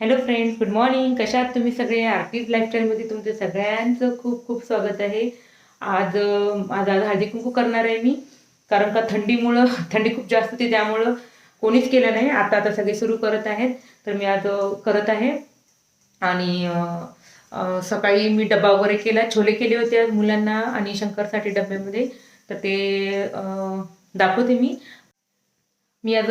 Hello friends good morning. कशा आहात तुम्ही सगळे? आर्टिस्ट लाईफस्टाईलमध्ये तुमचं सगळ्यांचं खूप खूप स्वागत आहे. आज आज आज हळदी कुंकू करणार आहे मी कारण का थंडीमुळं थंडी खूप जास्त होती त्यामुळं कोणीच केलं नाही. आता आता सगळे सुरू करत आहेत. तर मी आज करत आहे. आणि सकाळी मी डबा वगैरे केला छोले केले होते आज मुलांना आणि शंकरसाठी डब्यामध्ये. तर ते दाखवते मी. मी आज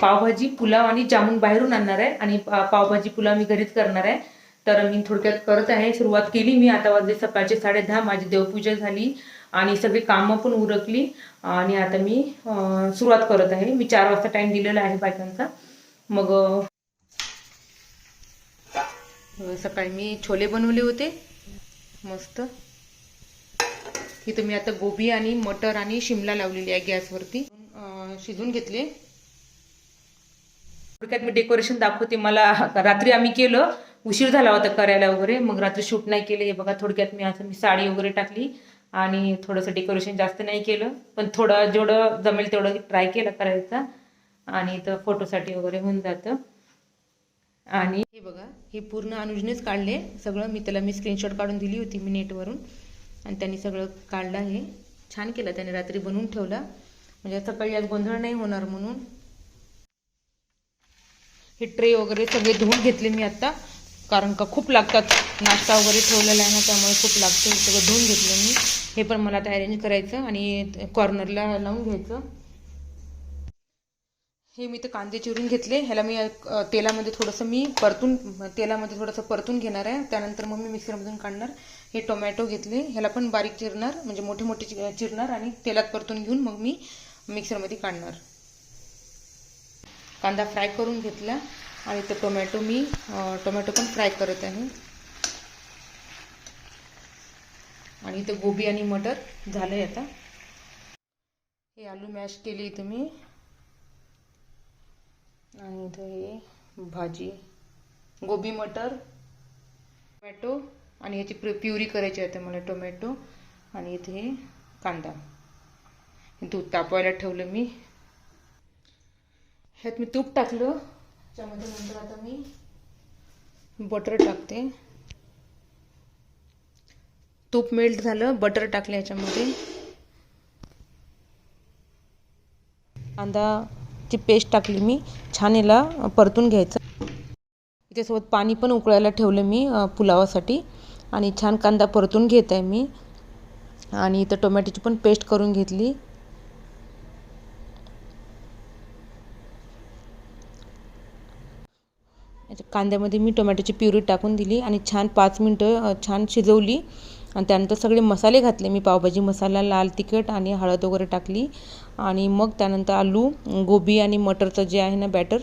पावभाजी पुलाव आणि जामून बाहेरून आणणार आहे आणि पावभाजी पुलाव मी घरीच करणार आहे. तर मी थोडक्यात करत आहे. सुरुवात केली मी. आता वाजले सकाळचे साडे दहा माझी देवपूजा झाली आणि सगळी कामं पण उरकली आणि आता मी सुरुवात करत आहे. मी चार वाजता टाइम दिलेला आहे बायकांचा. मग सकाळी मी छोले बनवले होते. मस्त. इथं मी आता गोबी आणि मटर आणि शिमला लावलेली आहे गॅसवरती. शिजून घेतले. थोडक्यात मी डेकोरेशन दाखवते. मला रात्री आम्ही केलं उशीर झाला होता करायला वगैरे. मग रात्री शूट नाही केलं. हे बघा थोडक्यात मी असं मी साडी वगैरे टाकली आणि थोडंसं डेकोरेशन जास्त नाही केलं. पण थोडं जेवढं जमेल तेवढं ट्राय केलं करायचा. आणि इथं फोटोसाठी वगैरे होऊन जातं. आणि हे बघा हे पूर्ण अनुजनेच काढले. सगळं मी त्याला मी स्क्रीनशॉट काढून दिली होती मी नेटवरून. आणि त्यांनी सगळं काढलं हे छान केलं त्याने रात्री बनवून ठेवला. म्हणजे सकाळी आज गोंधळ नाही होणार म्हणून. हे ट्रे वगैरे सगळे धुवून घेतले मी आत्ता कारण का खूप लागतात. नाश्ता वगैरे ठेवलेला आहे ना त्यामुळे खूप लागतं. सगळं धुवून घेतलं मी. हे पण मला आता अरेंज करायचं आणि कॉर्नरला लावून घ्यायचं. हे मी तर कांदे चिरून घेतले. ह्याला मी तेलामध्ये थोडंसं मी परतून तेलामध्ये थोडंसं परतून घेणार आहे. त्यानंतर मग मी मिक्सरमधून काढणार. हे टोमॅटो घेतले. ह्याला पण बारीक चिरणार. म्हणजे मोठे मोठे चि- चिरणार आणि तेलात परतून घेऊन मग मी मिक्सरमध्ये काढणार. कांदा फ्राय करून घेतला आणि तो टोमॅटो मी टोमॅटो पण फ्राय करत आहे. आणि इथं गोबी आणि मटर झालंय आता. हे आलू मॅश केली इथं मी आणि इथं हे भाजी गोबी मटर टोमॅटो आणि याची प्र प्युरी करायची आहे मला टोमॅटो आणि इथे हे कांदा. दूध तापवायला ठेवलं मी. ह्यात मी तूप टाकलं. त्यामध्ये नंतर आता मी बटर टाकते. तूप मेल्ट झालं बटर टाकलं ह्याच्यामध्ये कांदाची पेस्ट टाकली मी छान याला परतून घ्यायचं. त्याच्यासोबत पाणी पण उकळायला ठेवलं मी पुलावासाठी. आणि छान कांदा परतून घेत आहे मी. आणि इथं टोमॅटोची पण पेस्ट करून घेतली. कांद्यामध्ये मी टोमॅटोची प्युरी टाकून दिली आणि छान पाच मिनटं छान शिजवली. आणि त्यानंतर सगळे मसाले घातले. मी पावभाजी मसाला लाल तिखट आणि हळद वगैरे टाकली. आणि मग त्यानंतर आलू गोबी आणि मटरचं जे आहे ना बॅटर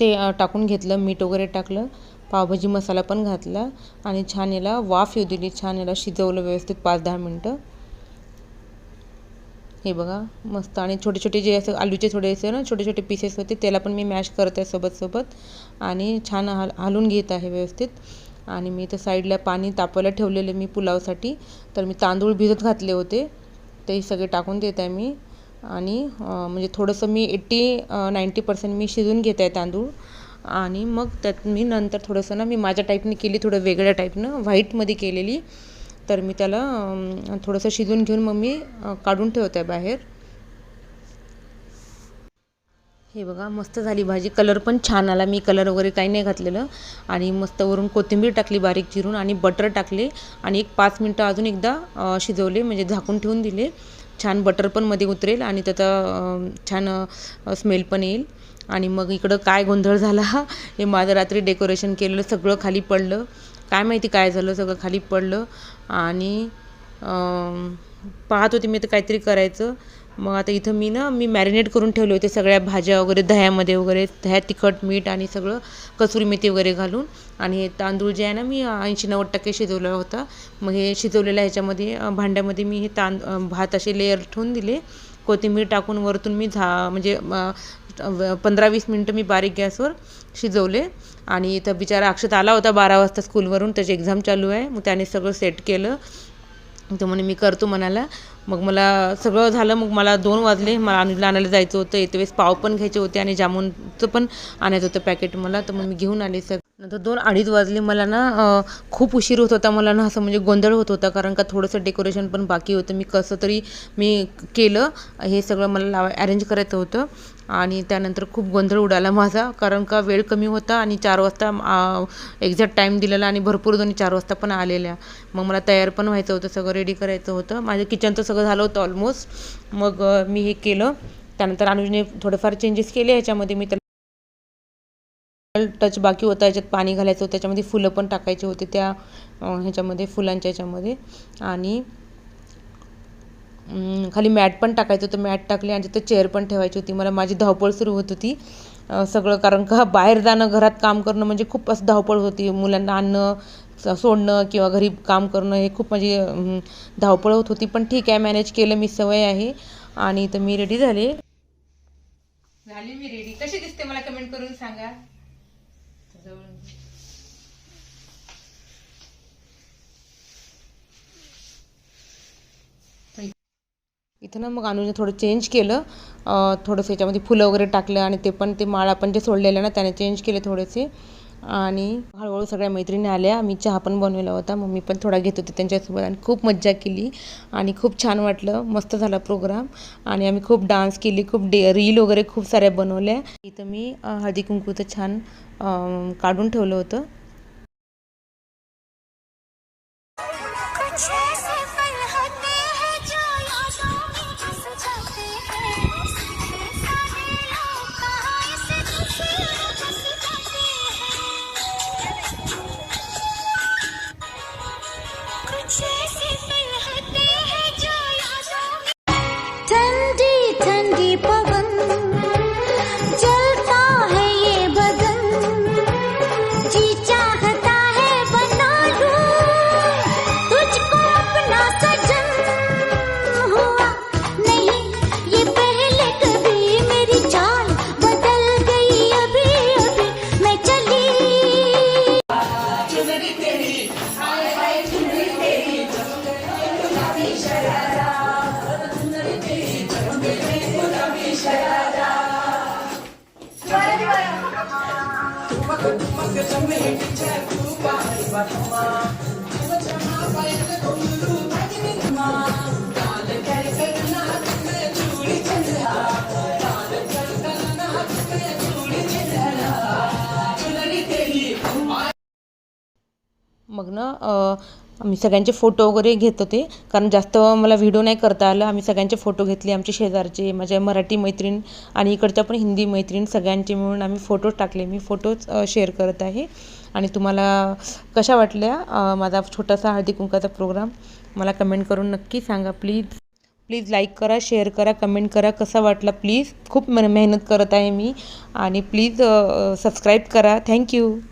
ते टाकून घेतलं. मीठ वगैरे टाकलं. पावभाजी मसाला पण घातला. आणि छान याला वाफ येऊ दिली. छान याला शिजवलं व्यवस्थित पाच दहा मिनटं. हे बघा मस्त. आणि छोटे छोटे जे असं आलूचे थोडे असे ना छोटे छोटे पीसेस होते त्याला पण मी मॅश करत आहे सोबत सोबत आणि छान हल हलून घेत आहे व्यवस्थित. आणि मी इथं साईडला पाणी तापवायला ठेवलेलं मी पुलावसाठी. तर मी तांदूळ भिजत घातले होते. ते सगळे टाकून देत आहे मी. आणि म्हणजे थोडंसं मी एट्टी नाईंटी पर्सेंट मी शिजून घेत आहे तांदूळ. आणि मग त्यात मी नंतर थोडंसं ना मी माझ्या टाईपने केली थोडं वेगळ्या टाईपनं व्हाईटमध्ये केलेली. तर मी त्याला थोडंसं शिजून घेऊन मग मी काढून ठेवत आहे बाहेर. हे बघा मस्त झाली भाजी. कलर पण छान आला. मी कलर वगैरे काही नाही घातलेलं. आणि मस्त वरून कोथिंबीर टाकली बारीक चिरून आणि बटर टाकले. आणि एक पाच मिनटं अजून एकदा शिजवले म्हणजे झाकून ठेवून दिले. छान बटर पण मध्ये उतरेल आणि त्याचा छान स्मेल पण येईल. आणि मग इकडं काय गोंधळ झाला हे माझं रात्री डेकोरेशन केलेलं सगळं खाली पडलं. काय माहिती काय झालं सगळं खाली पडलं आणि पाहत होते मी तर काहीतरी करायचं. मग आता इथं मी ना मी मॅरिनेट करून ठेवले होते सगळ्या भाज्या वगैरे दह्यामध्ये वगैरे दह्यात तिखट मीठ आणि सगळं कसुरी मेथी वगैरे घालून. आणि हे तांदूळ जे आहे ना मी ऐंशी नव्वद टक्के शिजवला होता. मग हे शिजवलेल्या ह्याच्यामध्ये भांड्यामध्ये मी हे तांद भात असे लेअर ठेवून दिले. कोथिंबीर टाकून वरतून मी झा म्हणजे पंधरा वीस मिनटं मी बारीक गॅसवर शिजवले. आणि इथं बिचारा अक्षत आला होता बारा वाजता स्कूलवरून. त्याची एक्झाम चालू आहे. मग त्याने सगळं सेट केलं. तर म्हणे मी करतो म्हणाला. मग मला सगळं झालं. मग मला दोन वाजले. मला अनुजला आणायला जायचं होतं. येते वेळेस पाव पण घ्यायचे होते आणि जामुनचं पण आणायचं होतं पॅकेट मला. तर मग मी घेऊन आले सग नंतर दोन अडीच वाजले मला ना खूप उशीर होत होता. मला ना असं म्हणजे गोंधळ होत होता कारण का थोडंसं डेकोरेशन पण बाकी होतं. मी कसं तरी मी केलं हे सगळं मला लावा अरेंज करायचं होतं. आणि त्यानंतर खूप गोंधळ उडाला माझा कारण का वेळ कमी होता आणि चार वाजता एक्झॅक्ट टाईम दिलेला आणि भरपूर जणी चार वाजता पण आलेल्या. मग मला तयार पण व्हायचं होतं सगळं रेडी करायचं होतं. माझं किचनचं सगळं झालं होतं ऑलमोस्ट मग मी हे केलं. त्यानंतर अनुजने थोडेफार चेंजेस केले ह्याच्यामध्ये मी त्याला टच बाकी होता याच्यात पाणी घालायचं होतं त्याच्यामध्ये फुलं पण टाकायचे होते त्या ह्याच्यामध्ये फुलांच्या ह्याच्यामध्ये आणि खाली मॅट पण टाकायचं होतं मॅट टाकले आणि तिथं चेअर पण ठेवायची होती. मला माझी धावपळ सुरू होत होती. सगळं कारण का बाहेर जाणं घरात काम करणं म्हणजे खूप असं धावपळ होती. मुलांना आणणं सोडणं किंवा घरी काम करणं हे खूप माझी धावपळ होत होती. पण ठीक आहे मॅनेज केलं मी सवय आहे. आणि तर मी रेडी झाले. झाली मी रेडी कशी दिसते मला कमेंट करून सांगा? इथं ना मग अनुजने थोडं चेंज केलं. अं, थोडंसं याच्यामध्ये फुलं वगैरे टाकलं आणि ते पण ते माळ आपण जे सोडलेलं ना त्याने चेंज केले थोडेसे. आणि हळूहळू सगळ्या मैत्रिणी आल्या. आम्ही चहा पण बनवला होता. मग मी पण थोडा घेत होते त्यांच्यासोबत आणि खूप मज्जा केली आणि खूप छान वाटलं. मस्त झाला प्रोग्राम आणि आम्ही खूप डान्स केली खूप डे रील वगैरे खूप साऱ्या बनवल्या. इथं मी हळदी कुंकूचं छान काढून ठेवलं होतं. மக்க சம்பளம் मग ना आम्ही सगळ्यांचे फोटो वगैरे घेत होते. कारण जास्त मला व्हिडिओ नाही करता आला. आम्ही सगळ्यांचे फोटो घेतले. आमचे शेजारचे माझ्या मराठी मैत्रीण आणि इकडच्या पण हिंदी मैत्रीण सगळ्यांचे मिळून आम्ही फोटो टाकले. मी फोटोज शेअर करत आहे. आणि तुम्हाला कशा वाटल्या? माझा छोटासा हळदी कुंकाचा प्रोग्राम मला कमेंट करून नक्की सांगा प्लीज प्लीज लाईक करा शेअर करा कमेंट करा. कसा वाटला? प्लीज खूप मेहनत करत आहे मी. आणि प्लीज सबस्क्राईब करा. थँक्यू